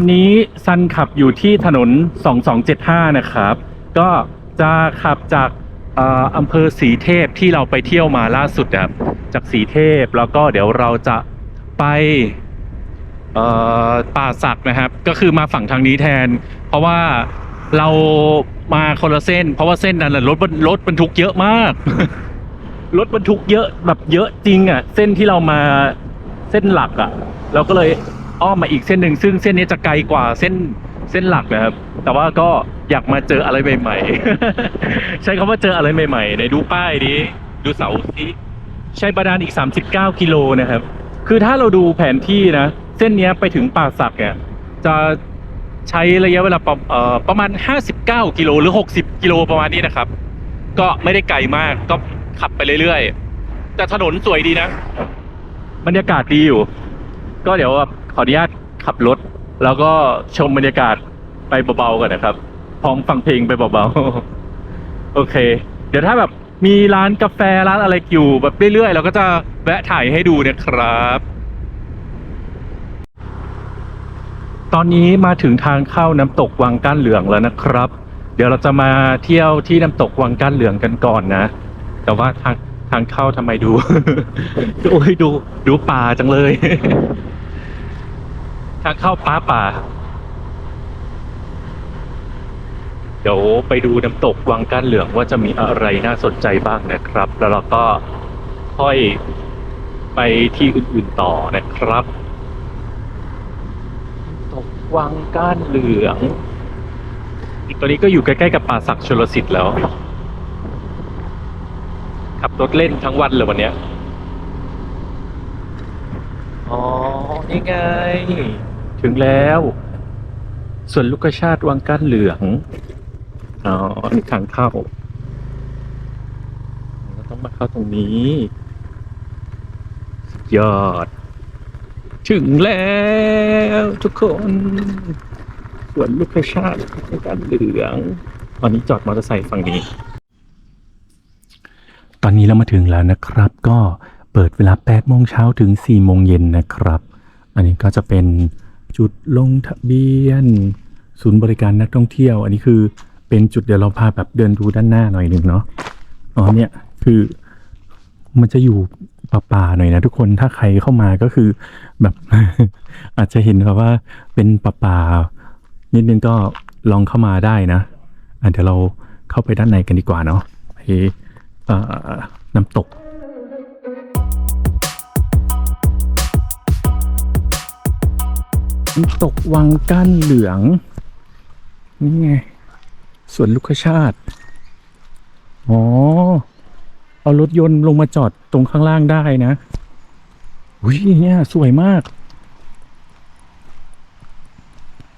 ตอนนี้ซันขับอยู่ที่ถนน 2275 นะครับ ก็จะขับจากอ่ออำเภอสีเทพที่เราไปเที่ยวมาล่าสุดนะครับจากสีเทพแล้วก็เดี๋ยวเราจะไปอ่อป่าสักนะครับ ก็คือมาฝั่งทางนี้แทน เพราะว่าเรามาคนละเส้น เพราะว่าเส้นนั้นรถรรรถบรรทุกเยอะมาก รถบรรทุกเยอะแบบเยอะจริงอะ เส้นที่เรามาเส้นหลักอะ เราก็เลย อ้อมมาอีกเส้นหนึ่งซึ่งเส้นนี้จะไกลกว่าเส้นเส้นหลักนะครับ แต่ว่าก็อยากมาเจออะไรใหม่ ๆ ใช้คำว่าเจออะไรใหม่ๆในดูป้ายนี้ดูเสาสิใช้บาดาลอีก 39 กิโลนะครับ คือถ้าเราดูแผนที่นะ เส้นนี้ไปถึงป่าสักเนี่ยจะใช้ระยะเวลาประประมาณ 59 กิโลหรือ 60 กิโลประมาณนี้นะครับ ก็ไม่ได้ไกลมากก็ขับไปเรื่อยๆ แต่ถนนสวยดีนะ บรรยากาศดีอยู่ ก็เดี๋ยวขออนุญาตขับรถ แล้วก็ชมบรรยากาศไปเบาๆก่อนนะครับ พร้อมฟังเพลงไปเบาๆ โอเค เดี๋ยวถ้าแบบมีร้านกาแฟร้านอะไรอยู่แบบเรื่อยๆ เราก็จะแวะถ่ายให้ดูนะครับ ตอนนี้มาถึงทางเข้าน้ำตกวังก้านเหลืองแล้วนะครับ เดี๋ยวเราจะมาเที่ยวที่น้ำตกวังก้านเหลืองกันก่อนนะ แต่ว่าทาง ทางเข้าทำไมดู โอ้ยดู ดูป่าจังเลย ทางเข้าป่าป่า เดี๋ยวไปดูน้ำตกวังก้านเหลืองว่าจะมีอะไรน่าสนใจบ้างนะครับ แล้วเราก็ค่อยไปที่อื่นๆต่อนะครับ ตกวังก้านเหลือง ตอนนี้ก็อยู่ใกล้ๆกับป่าศักดิ์ชลสิทธิ์แล้ว รถเล่นทั้งวันเลยวันเนี้ย อ๋อ นี่ไง ถึงแล้ว ส่วนลูกชาติวังก้านเหลือง อ๋อนี่ทางเข้าเราต้องมาเข้าตรงนี้สุดยอด ถึงแล้วทุกคนสวนลูกชาติวังก้านเหลืองตอนนี้จอดมอเตอร์ไซค์ฝั่งนี้ ตอนนี้เรามาถึงแล้วนะครับ ก็เปิดเวลา8โมงเช้าถึง4โมงเย็นนะครับ อันนี้ก็จะเป็นจุดลงทะเบียน ศูนย์บริการนักท่องเที่ยว อันนี้คือเป็นจุดเดี๋ยวเราพาแบบเดินดูด้านหน้าหน่อยหนึ่งเนาะอ๋อเนี่ยคือมันจะอยู่ป่าๆหน่อยนะทุกคนถ้าใครเข้ามาก็คือแบบ อาจจะเห็นแบบว่าเป็นป่าๆนิดนึงก็ลองเข้ามาได้นะอะเดี๋ยวเราเข้าไปด้านในกันดีกว่าเนาะไป น้ำตกน้ำตกวังก้านเหลือง นี่ไงสวนลูกชาติ อ๋อ เอารถยนต์ลงมาจอดตรงข้างล่างได้นะอุ้ยเนี่ย สวยมาก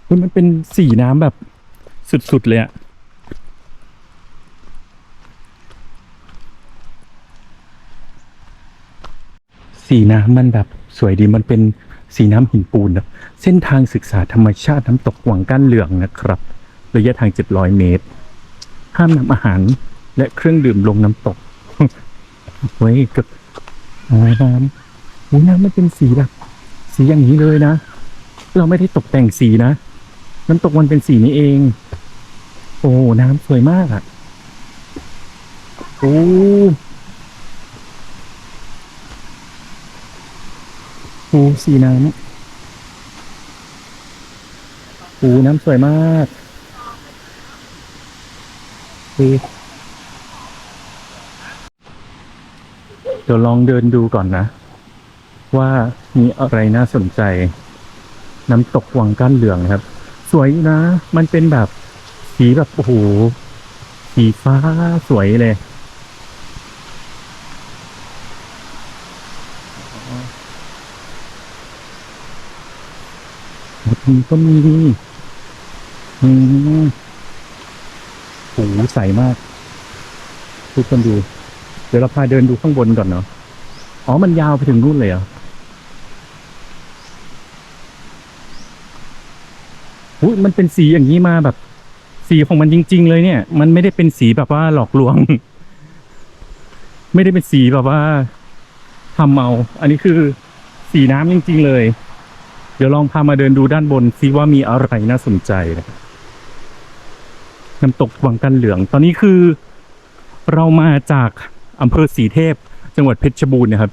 อุ๊ยมันเป็นสีน้ำแบบสุด ๆ เลยอะ สีน้ำมันแบบสวยดีมันเป็นสีน้ำหินปูนนะเส้นทางศึกษาธรรมชาติน้ำตกหวังก้านเหลืองนะครับ ระยะทาง 700 เมตร ห้ามนำอาหารและเครื่องดื่มลงน้ำตกเว้ยกับน้ำโอ้ยน้ำมันเป็นสีแบบ สีอย่างนี้เลยนะ เราไม่ได้ตกแต่งสีนะน้ำตกมันเป็นสีนี้เอง โอ้น้ำสวยมากอะ่ะโอ้ โหสีน้ำโอ้น้ำสวยมากโอเคเดี๋ยวลองเดินดูก่อนนะ ว่ามีอะไรน่าสนใจ น้ำตกวังก้านเหลืองครับ สวยนะ มันเป็นแบบสีแบบโอ้โหสีฟ้าสวยเลยีก็มีอืมโหใสมากทุกคนดู เดี๋ยวเราพาเดินดูข้างบนก่อนเนาะอ๋อ มันยาวไปถึงนู่นเลยเหรออุ้ยมันเป็นสีอย่างนี้มาแบบ สีของมันจริง ๆ เลยเนี่ย มันไม่ได้เป็นสีแบบว่าหลอกลวง ไม่ได้เป็นสีแบบว่าทำเอาอันนี้คือสีน้ำจริง ๆ เลย ดี๋ยวลองพามาเดินดูด้านบนซิว่ามีอะไรน่าสนใจนะน้ำตกวังกันเหลือง ตอนนี้คือ เรามาจากอำเภอสีเทพ จังหวัดเพชรบูรณ์นะครับ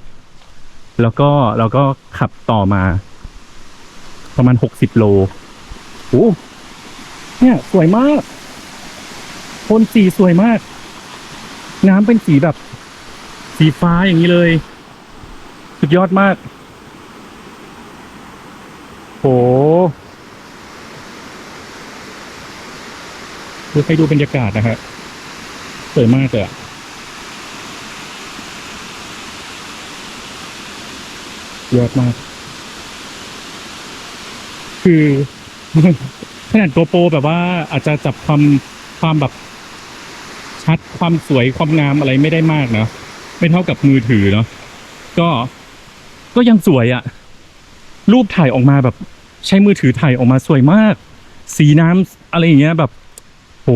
แล้วก็เราก็ขับต่อมา ประมาณหกสิบโลโอ้เนี่ย สวยมากโทนสีสวยมาก น้ำเป็นสีแบบ สีฟ้าอย่างนี้เลย สุดยอดมาก โหดูให้ดูบรรยากาศนะฮะสวยมากเลยอะยอดมาก คือขนาดโกโปรแบบว่าอาจจะจับความความแบบชัดความสวยความงามอะไรไม่ได้มากเนาะไม่เท่ากับมือถือเนาะก็ก็ยังสวยอะ รูปถ่ายออกมาแบบ ใช้มือถือถ่ายออกมาสวยมาก สีน้ำอะไรอย่างเงี้ยแบบ โห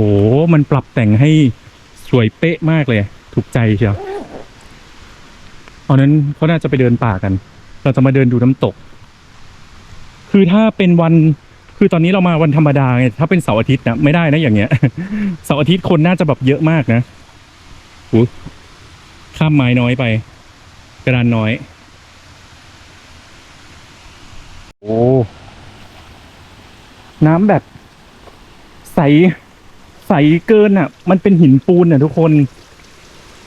มันปรับแต่งให้สวยเป๊ะมากเลย ถูกใจเชียวตอนนั้นเขาน่าจะไปเดินป่ากัน เราจะมาเดินดูน้ำตก คือถ้าเป็นวันคือตอนนี้เรามาวันธรรมดาไงถ้าเป็นเสาร์อาทิตย์นะไม่ได้นะอย่างเงี้ยเสาร์อาทิตย์คนน่าจะแบบเยอะมากนะอู้ข้ามไม้น้อยไป กระดานน้อย โอ้น้ำแบบใส ใสเกินอะ มันเป็นหินปูนอะทุกคน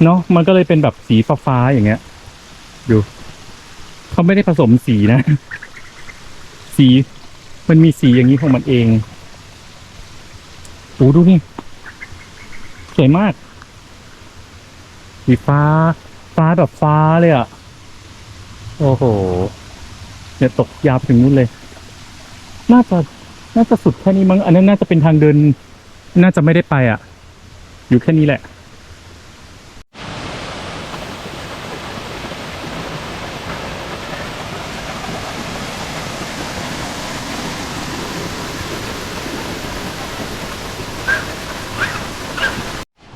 เนาะมันก็เลยเป็นแบบสีฟ้าๆอย่างเงี้ย ดูเขาไม่ได้ผสมสีนะ สีมันมีสีอย่างนี้ของมันเองโอ้ดูนี่สวยมาก สีฟ้า ฟ้าแบบฟ้าเลยอะ โอ้โห เนี่ยตกยาวไปถึงนู้นเลย น่าจะน่าจะสุดแค่นี้มั้ง อันนั้นน่าจะเป็นทางเดิน น่าจะไม่ได้ไปอะ อยู่แค่นี้แหละ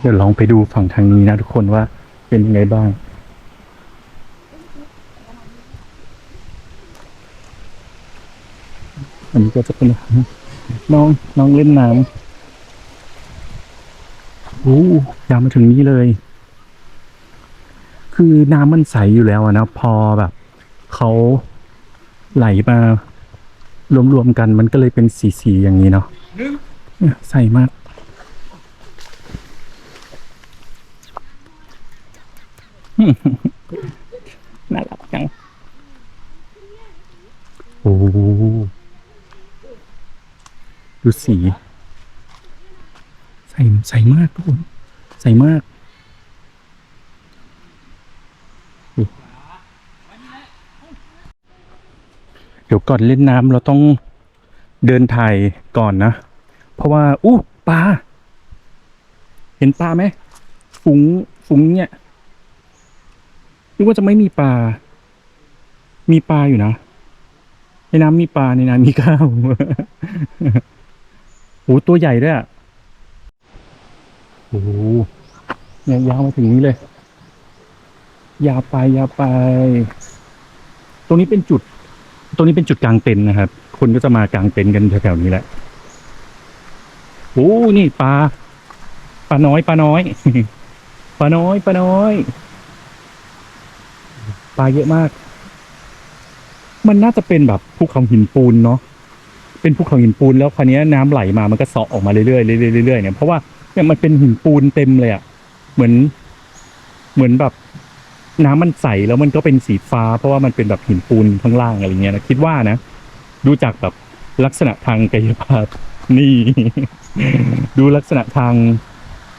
เดี๋ยวลองไปดูฝั่งทางนี้นะทุกคนว่าเป็นยังไงบ้าง นนี้ก็จะเป็นน้องน้องเล่นน้ำโอ้ยาวมาถึงนี้เลย คือน้ำมันใสอยู่แล้วอะนะพอแบบเขาไหลมารวมๆกันมันก็เลยเป็นสีๆอย่างนี้เนาะเนี่ยใสมากน่ารักจัง โอ้ ดูสี ใส่ใส่มากทุกคน ใส่มากเดี๋ยวก่อนเล่นน้ำเราต้องเดินถ่ายก่อนนะ เพราะว่าอู้ปลาเห็นปลาไหมฝูงฝูงเนี่ยนึกว่าจะไม่มีปลา มีปลาอยู่นะในน้ำมีปลาในน้ำมีข้าว โอ้ตัวใหญ่ด้วยอะโอ้เนี่ยยาวมาถึงนี้เลย ยาวไปยาวไป ตรงนี้เป็นจุด ตรงนี้เป็นจุดกลางเต็นท์นะครับ คนก็จะมากางเต็นท์กันแถวๆนี้แหละโอ้นี่ปลาปลาน้อยปลาน้อยปลาน้อยปลาน้อยปลาเยอะมาก มันน่าจะเป็นแบบภูเขาหินปูนเนาะ เป็นภูเขาหินปูนแล้วคราวนี้น้ำไหลมามันก็เซาะออกมาเรื่อยๆเรื่อยๆเรื่อยๆเนี่ยเพราะว่าเนี่ยมันเป็นหินปูนเต็มเลยอะเหมือน เหมือนแบบน้ำมันใสแล้วมันก็เป็นสีฟ้า เพราะว่ามันเป็นแบบหินปูนข้างล่างอะไรเงี้ยนะคิดว่านะดูจากแบบลักษณะทางกายภาพนี่ ดูลักษณะทาง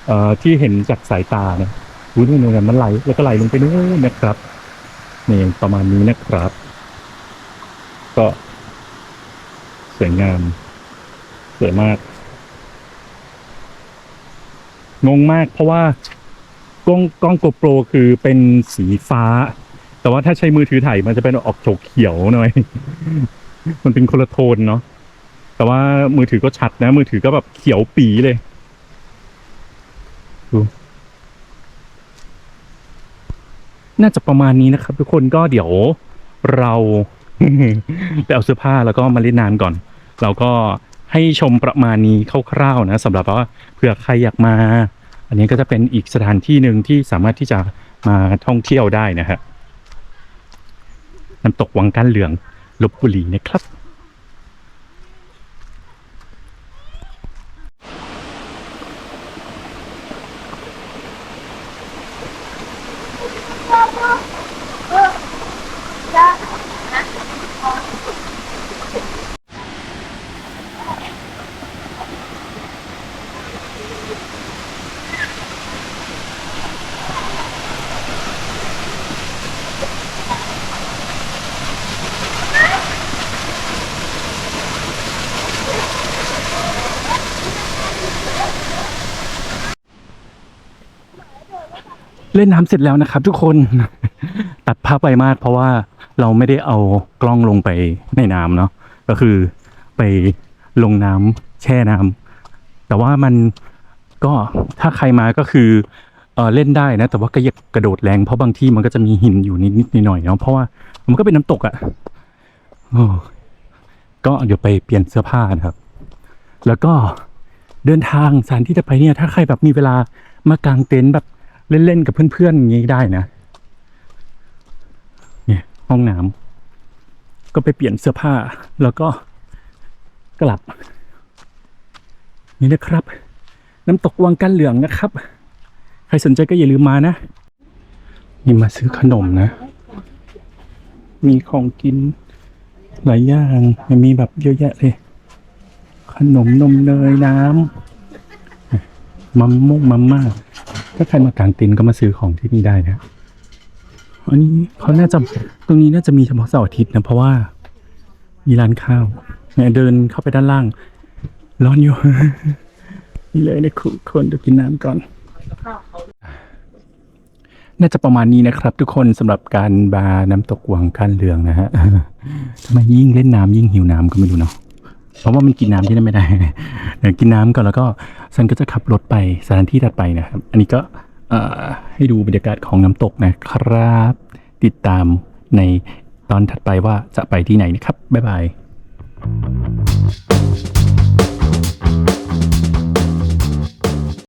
เอ่อที่เห็นจากสายตานี่ยดูนี่นี่ยมันไหลแล้วก็ไหลลงไปนู่นนะครับนี่ประมาณนี้นะครับ ก็ สวยงาม สวยมาก งงมาก เพราะว่า กล้องกล้องโกโปรคือเป็นสีฟ้า แต่ว่าถ้าใช้มือถือถ่ายมันจะเป็นออกโฉกเขียวหน่อย มันเป็นคนละโทนเนาะแต่ว่ามือถือก็ชัดนะ มือถือก็แบบเขียวปีเลยน่าจะประมาณนี้นะครับ ทุกคนก็เดี๋ยวเราไปเอาเสื้อผ้าแล้วก็มาเล่นน้ำก่อน เราก็ให้ชมประมาณนี้คร่าวๆนะสำหรับว่าเผื่อใครอยากมา อันนี้ก็จะเป็นอีกสถานที่หนึ่งที่สามารถที่จะมาท่องเที่ยวได้นะฮะน้ำตกวังก้านเหลืองลบบุรีนะครับ เล่นน้ำเสร็จแล้วนะครับ ทุกคนตัดภาพไปมาก เพราะว่าเราไม่ได้เอากล้องลงไปในน้ำเนาะก็คือไปลงน้ำแช่น้ำแต่ว่ามันก็ถ้าใครมาก็คือเออเล่นได้นะ แต่ว่าก็อย่ากระโดดแรงเพราะบางที่มันก็จะมีหินอยู่นิดๆหน่อยๆเนาะเพราะว่ามันก็เป็นน้ำตกอะ่ะก็เดี๋ยวไปเปลี่ยนเสื้อผ้านะครับ แล้วก็เดินทางสถานที่จะไปเนี่ย ถ้าใครแบบมีเวลามากางเต็นท์แบบ เล่นๆกับเพื่อนๆอย่างนี้ได้นะ เนี่ยห้องน้ำก็ไปเปลี่ยนเสื้อผ้า แล้วก็กลับ นี่นะครับ น้ำตกวังกันเหลืองนะครับ ใครสนใจก็อย่าลืมมานะ นี่มาซื้อขนมนะ มีของกินหลายอย่างมันมีแบบเยอะแยะเลย ขนมนมเนยน้ำมัมม่งมัมม่า ถ้าใครมากางเต็นท์ก็มาซื้อของที่นี่ได้นะอันนี้เขาน่าจะตรงนี้น่าจะมีเฉพาะเสาร์อาทิตย์นะเพราะว่ามีร้านข้าวเนี่ยเดินเข้าไปด้านล่าง ร้อนอยู่ นี่เลยนะคุณคนเดี๋ยวกินน้ำก่อน น่าจะประมาณนี้นะครับ ทุกคนสำหรับการบาร์น้ำตกวังกันเหลืองนะฮะทำไมยิ่งเล่นน้ำยิ่งหิวน้ำก็ไม่รู้เนาะ เพราะว่ามันกินน้ำที่นั่นไม่ได้เดี๋ยวกินน้ำก่อนแล้วก็ซันก็จะขับรถไปสถานที่ถัดไปนะครับ อันนี้ก็เอ่อให้ดูบรรยากาศของน้ำตกนะครับ ติดตามในตอนถัดไปว่าจะไปที่ไหนนะครับบ๊ายบาย